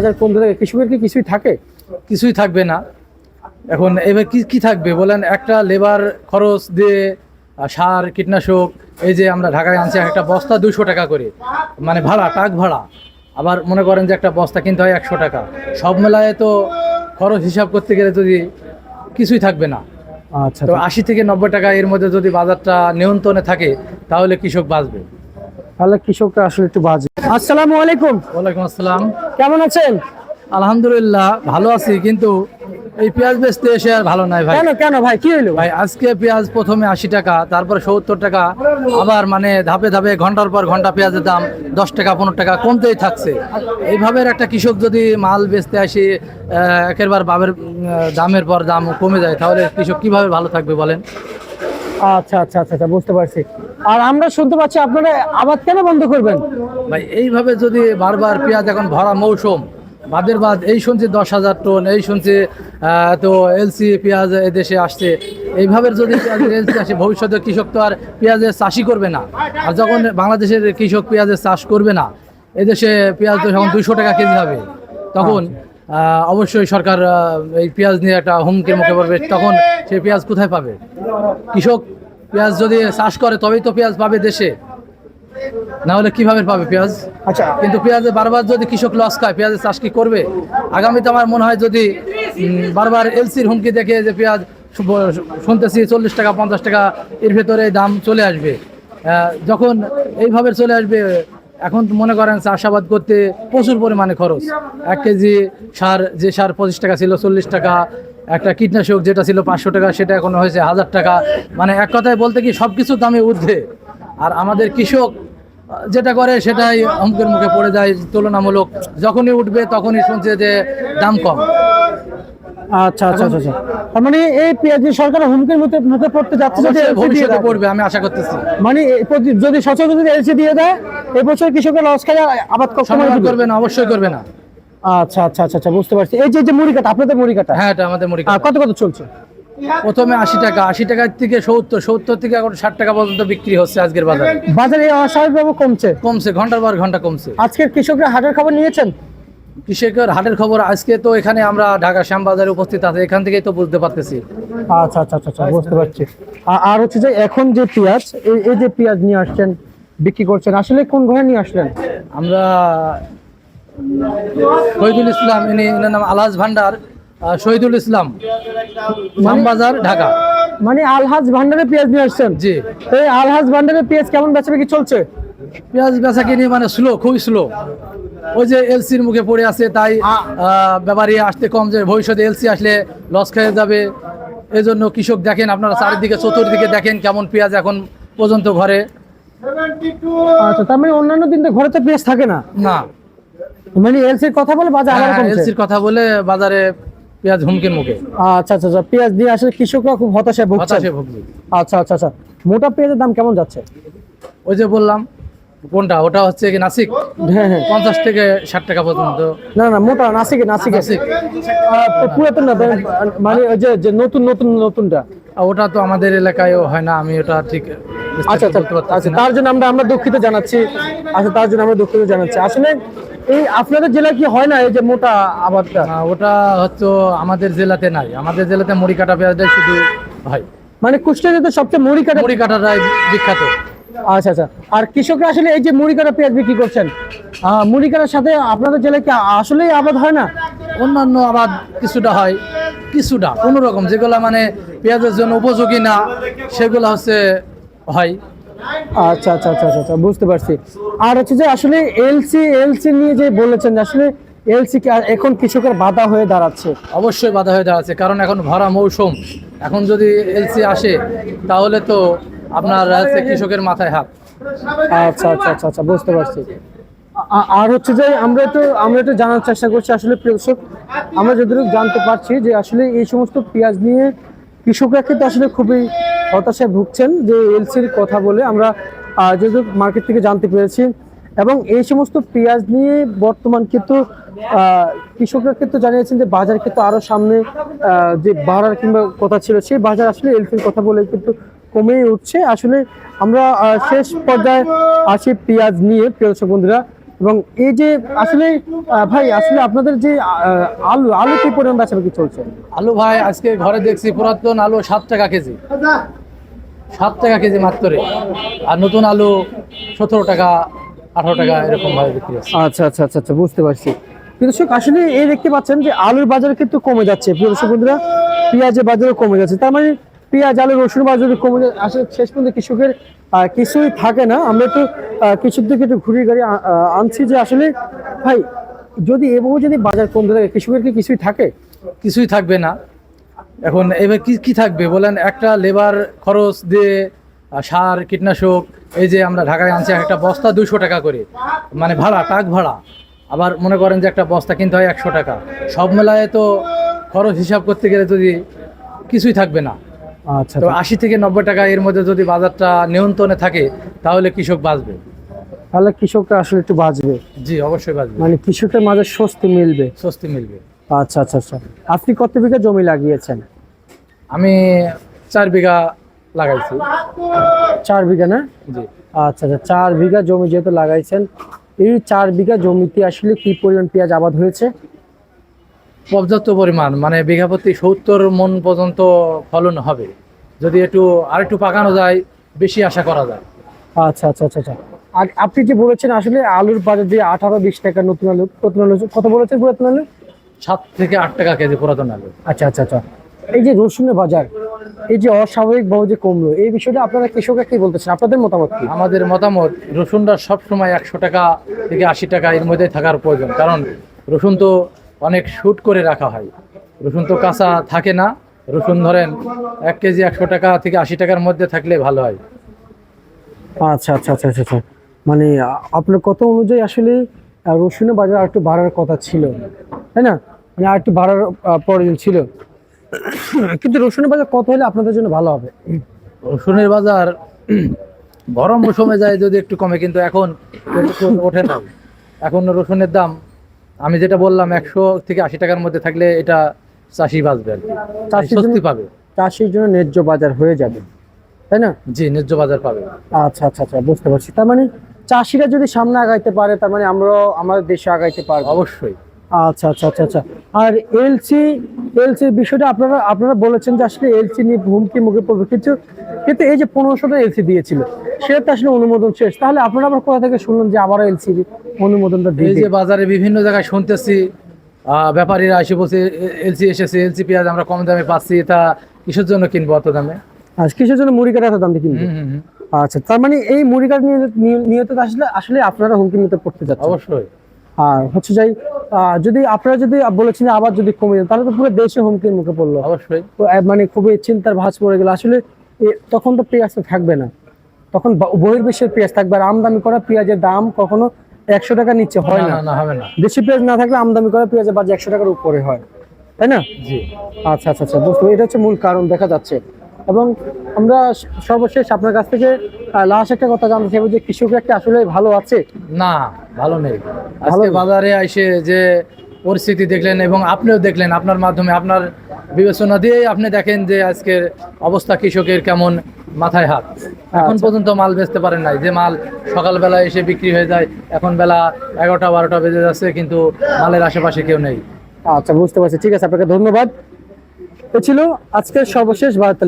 বাজার কমতে থাকে কৃষকের কি কিছুই থাকে? কিছুই থাকবে না। এখন এবার কি কি থাকবে? বলেন একটা লেবার খরচ দিয়ে সার কীটনাশক এই যে আমরা ঢাকায় আনছি একটা বস্তা দুশো টাকা করে মানে ভাড়া টাক ভাড়া। আবার মনে করেন যে একটা বস্তা কিনতে হয় একশো টাকা। সব মেলায় তো খরচ হিসাব করতে গেলে যদি কিছুই থাকবে না। আচ্ছা তো আশি থেকে নব্বই টাকা এর মধ্যে যদি বাজারটা নিয়ন্ত্রণে থাকে তাহলে কৃষক বাঁচবে। তাহলে কৃষকরা আসলে একটু বাজে। আসসালামু আলাইকুম। ওয়ালাইকুম আসসালাম। কেমন আছেন? আলহামদুলিল্লাহ ভালো আছি কিন্তু এই পেঁয়াজ বেচতে এসে আর ভালো নাই ভাই। কেন কেন ভাই কি হইল? ভাই আজকে পেঁয়াজ প্রথমে আশি টাকা তারপরে সত্তর টাকা আবার মানে ধাপে ধাপে ঘণ্টার পর ঘণ্টা পেঁয়াজের দাম দশ টাকা পনেরো টাকা কমতেই থাকছে। এইভাবে একটা কৃষক যদি মাল বেচতে আসি আহ, একেরবার বাবের দামের পর দাম কমে যায় তাহলে কৃষক কীভাবে ভালো থাকবে বলেন? আচ্ছা আচ্ছা আচ্ছা আচ্ছা, বুঝতে পারছি। আর আমরা শুনতে পাচ্ছি আপনারা আবাদ কেন বন্ধ করবেন? ভাই এইভাবে যদি বারবার পেঁয়াজ এখন ভরা মৌসুম বাদের বাদ এই শুনছি দশ হাজার টন এই শুনছি তো এলসি পেঁয়াজ এদেশে আসছে এইভাবে যদি এলসি আসে ভবিষ্যতে কৃষক তো আর পেঁয়াজের চাষই করবে না। আর যখন বাংলাদেশের কৃষক পেঁয়াজের চাষ করবে না এদেশে পেঁয়াজ তো যখন দুইশো টাকা কেজি হবে তখন অবশ্যই সরকার এই পেঁয়াজ নিয়ে একটা হুমকির মুখে পড়বে। তখন সেই পেঁয়াজ কোথায় পাবে? কৃষক পেঁয়াজ যদি চাষ করে তবেই তো পেঁয়াজ পাবে দেশে। না হলে কীভাবে পাবে পেঁয়াজ? আচ্ছা। কিন্তু পেঁয়াজে বারবার যদি কৃষক লস খায় পেঁয়াজের চাষ কি করবে? আগামীতে আমার মনে হয় যদি বারবার এলসির হুমকি দেখে যে পেঁয়াজ শুনতেছি চল্লিশ টাকা পঞ্চাশ টাকা এর ভেতরে দাম চলে আসবে। যখন এইভাবে চলে আসবে এখন মনে করেন চাষাবাদ করতে প্রচুর পরিমাণে খরচ। এক কেজি সার, যে সার পঁচিশ টাকা ছিল, চল্লিশ টাকা, একটা কীটনাশক যেটা ছিল পাঁচশো টাকা, সেটা এখন হয়েছে হাজার টাকা। মানে এক কথায় বলতে কি সব কিছুর দামে ঊর্ধ্বে। আর আমাদের কৃষক যেটা করে, সেটাই অঙ্কের মুখে পড়ে যায়, তুলনামূলক যখনই উঠবে তখনই শুনছে যে দাম কম। আচ্ছা আচ্ছা আচ্ছা আচ্ছা। মানে এই পেঁয়াজি সরকার হুমকির মুখে মুখে পড়তে যাচ্ছে যদি ভবিষ্যতে পড়বে আমি আশা করতেছি। মানে যদি যদি এলসি দিয়ে দেয় এবছর কৃষকের লস খায় আবাদ করবে না অবশ্যই করবে না। আচ্ছা আচ্ছা আচ্ছা আচ্ছা বুঝতে পারছি। এই যে যে মুড়ি কাটা আপনাদের মুড়ি কাটা? হ্যাঁ এটা আমাদের মুড়ি আহ, কত কত চলছে? প্রথমে আশি টাকা আশি টাকার থেকে সত্তর সত্তর থেকে এখন ষাট টাকা পর্যন্ত বিক্রি হচ্ছে আজকের বাজারে। বাজারে অস্বাভাবিকভাবে কমছে? কমছে ঘণ্টার পর ঘণ্টা কমছে। আজকের কৃষকরা হাটের খবর নিয়েছেন? কৃষকের হাটের খবর আজকে তো এখানে আমরা ঢাকা শ্যামবাজারে উপস্থিত আছে এখান থেকেই তো বুঝতে পারতেছি। আচ্ছা আচ্ছা আচ্ছা আচ্ছা, বুঝতে পারছি। আর হচ্ছে যে এখন যে পেঁয়াজ এই এই যে পেঁয়াজ নিয়ে আসছেন বিক্রি করছেন আসলে কোন ঘরে নিয়ে আসলেন? আমরা শহীদুল ইসলাম ইনি এনার নাম আলহাজ ভান্ডার শহীদুল ইসলাম শ্যামবাজার ঢাকা। মানে আলহাজ ভান্ডারে পেঁয়াজ নিয়ে আসছেন? জি। এই আলহাজ ভান্ডারে পেঁয়াজ কেমন বেচা বিক্রি চলছে? পেঁয়াজ বেচা কিনি মানে স্লো খুবই স্লো ওই যে এলসির মুখে পড়ে আছে তাই আহ, ব্যাপারী আসতে কম যে ভবিষ্যতে এলসি আসলে লস খেয়ে যাবে। এই জন্য কৃষক দেখেন আপনারা চারিদিকে চতুর্দিকে দেখেন কেমন পেঁয়াজ এখন পর্যন্ত ঘরে। আচ্ছা তার মানে অন্যান্য দিন তো ঘরে তো পেঁয়াজ থাকে না? না। মানে এলসির কথা বলে বাজার আবার এলসির কথা বলে বাজারে পেঁয়াজ হুমকির মুখে। আচ্ছা আচ্ছা আচ্ছা পেঁয়াজ দিয়ে আসলে কৃষকরা খুব হতাশায় ভুগছে হতাশে ভুগছি আচ্ছা আচ্ছা আচ্ছা মোটা পেঁয়াজের দাম কেমন যাচ্ছে? ওই যে বললাম কোনটা? ওটা হচ্ছে কি নাসিক? হ্যাঁ হ্যাঁ। পঞ্চাশ থেকে ষাট টাকা পর্যন্ত। না না মোটা নাসিকে নাসিকে। নাসিক। পুরাতন না মানে ওই যে নতুন নতুন নতুনটা? ওটা তো আমাদের এলাকায়ও হয় না আমি ওটা ঠিক আচ্ছা আচ্ছা। আচ্ছা। তার জন্য আমরা আমরা দুঃখিত জানাচ্ছি। আচ্ছা তার জন্য আমরা দুঃখিত জানাচ্ছি। আসলে এই আপনাদের জেলায় কি হয় না এই যে মোটা আবাদটা? ওটা হচ্ছে আমাদের জেলাতে নাই। আমাদের জেলাতে মুড়ি কাটা পেঁয়াজটাই শুধু হয়। মানে কুষ্টিয়া জেলাতে সবচেয়ে মুড়ি কাটা মুড়ি কাটাটাই বিখ্যাত। আচ্ছা আচ্ছা। আর কৃষকরা আসলে এই যে মুড়ি কাটা পেঁয়াজ বিক্রি করছেন আহ, মুড়ি কাটার সাথে আপনাদের জেলায় কি আসলেই আবাদ হয় না? অন্যান্য আবাদ কিছুটা হয় কিছুটা কোনো রকম। যেগুলো মানে পেঁয়াজের জন্য উপযোগী না সেগুলো হচ্ছে হয়। আচ্ছা আচ্ছা আচ্ছা আচ্ছা, আচ্ছা বুঝতে পারছি। আর হচ্ছে যে আসলে এলসি এলসি নিয়ে যে বলেছেন যে আসলে এলসি এখন কৃষকের বাধা হয়ে দাঁড়াচ্ছে। অবশ্যই বাধা হয়ে দাঁড়াচ্ছে কারণ এখন ভরা মৌসুম। এখন যদি এলসি আসে তাহলে তো আপনার হচ্ছে কৃষকের মাথায় হাত। আচ্ছা আচ্ছা আচ্ছা আচ্ছা বুঝতে পারছি। আর হচ্ছে যে আমরা একটু আমরা একটু জানার চেষ্টা করছি আসলে কৃষক আমরা যতটুকু জানতে পারছি যে আসলে এই সমস্ত পেঁয়াজ নিয়ে কৃষকরা কিন্তু আসলে খুবই হতাশায় ভুগছেন যে এলসির কথা বলে আমরা যেহেতু মার্কেট থেকে জানতে পেরেছি। এবং এই সমস্ত পেঁয়াজ নিয়ে বর্তমান কিন্তু কৃষকরা কিন্তু জানিয়েছেন যে বাজার কিন্তু আরও সামনে যে বাড়ার কিংবা কথা ছিল সেই বাজার আসলে এলসির কথা বলে কিন্তু কমেই উঠছে। আসলে আমরা শেষ পর্যায়ে আসি পেঁয়াজ নিয়ে প্রিয় বন্ধুরা। এবং এই যে আসলে ভাই আসলে আপনাদের যে আলু আলু কি পরিমাণ বেচা বিক্রি চলছে? আলু ভাই আজকে ঘরে দেখছি পুরাতন আলু সাত টাকা কেজি। সাত টাকা কেজি মাত্র আর নতুন আলু সতেরো টাকা আঠারো টাকা এরকম ভাবে বিক্রি আচ্ছা আচ্ছা আচ্ছা আচ্ছা বুঝতে পারছি। দর্শক আসলে এই দেখতে পাচ্ছেন যে আলুর বাজার কিন্তু কমে যাচ্ছে। প্রিয় দর্শক বন্ধুরা পেঁয়াজের বাজারও কমে যাচ্ছে। তার মানে পেঁয়াজ আলু রসুন বা যদি কমে যায় আসলে শেষ পর্যন্ত কৃষকের কিছুই থাকে না। আমরা একটু আহ, কৃষকদেরকে একটু ঘুরিয়ে গাড়ি আনছি যে আসলে ভাই যদি এভাবে যদি বাজার কমতে থাকে কৃষকের কি কিছুই থাকে? কিছুই থাকবে না। এখন এবার কি কি থাকবে? বলেন একটা লেবার খরচ দিয়ে সার কীটনাশক এই যে আমরা ঢাকায় আনছি একটা বস্তা দুশো টাকা করে মানে ভাড়া টাক ভাড়া। আবার মনে করেন যে একটা বস্তা কিনতে হয় একশো টাকা। সব মেলায় তো খরচ হিসাব করতে গেলে যদি কিছুই থাকবে না। আচ্ছা তো আশি থেকে নব্বই টাকা এর মধ্যে যদি বাজারটা নিয়ন্ত্রণে থাকে তাহলে কৃষক বাঁচবে। তাহলে কৃষকরা আসলে একটু বাঁচবে। জি অবশ্যই বাঁচবে। মানে কৃষকের মাঝে স্বস্তি মিলবে। স্বস্তি মিলবে। আচ্ছা আচ্ছা আচ্ছা। আপনি কত বিঘা জমি লাগিয়েছেন? আমি চার বিঘা লাগাইছি। চার বিঘা না? জি। আচ্ছা আচ্ছা চার বিঘা জমি যেহেতু লাগাইছেন এই চার বিঘা জমিতে আসলে কি পরিমাণ পেঁয়াজ আবাদ হয়েছে? পর্যাপ্ত পরিমাণ মানে বিঘা প্রতি সত্তর মন পর্যন্ত ফলন হবে। যদি একটু আর একটু পাকানো যায় বেশি আশা করা যায়। আচ্ছা আচ্ছা আচ্ছা আচ্ছা। আর আপনি যে বলেছেন আসলে আলুর বাজার যে আঠারো বিশ টাকা নতুন আলু নতুন আলু কত বলেছেন পুরাতন আলু? সাত থেকে আট টাকা কেজি পুরাতন আলু। আচ্ছা আচ্ছা আচ্ছা। এই যে রসুনের বাজার এই যে অস্বাভাবিক ভাবে যে কমলো এই বিষয়টা আপনারা কৃষকরা কি বলতেছেন? আপনাদের মতামত কি? আমাদের মতামত রসুনটা সবসময় একশো টাকা থেকে আশি টাকা এর মধ্যে থাকার প্রয়োজন। কারণ রসুন তো অনেক শুট করে রাখা হয়। রসুন তো কাঁচা থাকে না। রসুন ধরেন এক কেজি একশো টাকা থেকে আশি টাকার মধ্যে থাকলে ভালো হয়। আচ্ছা আচ্ছা আচ্ছা আচ্ছা আচ্ছা। মানে আপনার কত অনুযায়ী আসলে রসুনের বাজার আর একটু বাড়ার কথা ছিল। তাই না? মানে আর একটু বাড়ার প্রয়োজন ছিল। কিন্তু রসুনের বাজার কত হলে আপনাদের জন্য ভালো হবে? রসুনের বাজার গরম মৌসুমে যায় যদি একটু কমে কিন্তু এখন ওঠে না। এখন রসুনের দাম আমি যেটা বললাম একশো থেকে আশি টাকার মধ্যে থাকলে এটা চাষি বাঁচবে আর স্বস্তি পাবে। চাষির জন্য ন্যায্য বাজার হয়ে যাবে তাই না? জি ন্যায্য বাজার পাবে। আচ্ছা আচ্ছা আচ্ছা বুঝতে পারছি। তার মানে চাষিরা যদি সামনে আগাইতে পারে তার মানে আমরাও আমাদের দেশে আগাইতে পারব। অবশ্যই। আচ্ছা আচ্ছা আচ্ছা আচ্ছা। আর এলসি এলসির বিষয়টা আপনারা আপনারা বলেছেন যে আসলে এলসি নিয়ে হুমকি মুখে পড়বে কিন্তু কিন্তু এই যে পনেরোশোটা এলসি দিয়েছিল সেটা তো আসলে অনুমোদন শেষ। তাহলে আপনারা আবার কোথা থেকে শুনলেন যে আবারও এলসি অনুমোদনটা এই যে বাজারে বিভিন্ন জায়গায় শুনতেছি আহ, ব্যাপারীরা এসে বলছে এলসি এসেছে এলসি পেঁয়াজ আমরা কম দামে পাচ্ছি এটা কিসের জন্য কিনবো অত দামে? আর কিসের জন্য মুড়ি কাটা এত দাম দিয়ে কিনবে। আচ্ছা তার মানে এই মুড়ি কাটা নিয়ে নিয়ে- নিয়ত আসলে আসলে আপনারা হুমকির মধ্যে পড়তে যাচ্ছেন। অবশ্যই। আর হচ্ছে যাই আহ, যদি আপনারা যদি বলেছেন আবার যদি কমে যায় তাহলে তো পুরো দেশে হুমকির মুখে পড়ল। অবশ্যই। মানে খুবই চিন্তার ভাঁজ পড়ে গেল। আসলে তখন তো পেঁয়াজটা থাকবে না। তখন বহির্বিশ্বের পেঁয়াজ থাকবে আর আমদানি করা পেঁয়াজের দাম কখনো একশো টাকা নিচে হয় না। হবে না। দেশি পেঁয়াজ না থাকলে আমদানি করা পেঁয়াজের বাজার একশো টাকার উপরে হয়। তাই না? জি। আচ্ছা আচ্ছা আচ্ছা বুঝতে এটা হচ্ছে মূল কারণ দেখা যাচ্ছে। এবং আমরা সর্বশেষ আপনার কাছ থেকে লাস্ট একটা কথা জানতে চাইব যে কৃষকরা কি আসলে ভালো আছে? না ভালো নেই। আজকে বাজারে এসে যে পরিস্থিতি দেখলেন এবং আপনিও দেখলেন আপনার মাধ্যমে আপনার বিবেচনা দিয়েই আপনি দেখেন যে আজকের অবস্থা কৃষকের কেমন মাথায় হাত। এখন আচ্ছা। পর্যন্ত মাল বেচতে পারেন নাই। যে মাল সকালবেলা এসে বিক্রি হয়ে যায় এখন বেলা এগারোটা বারোটা বেজে যাচ্ছে কিন্তু মালের আশেপাশে কেউ নেই। আচ্ছা বুঝতে পারছি। ঠিক আছে আপনাকে ধন্যবাদ। এ ছিল আজকের সর্বশেষ বার্তালি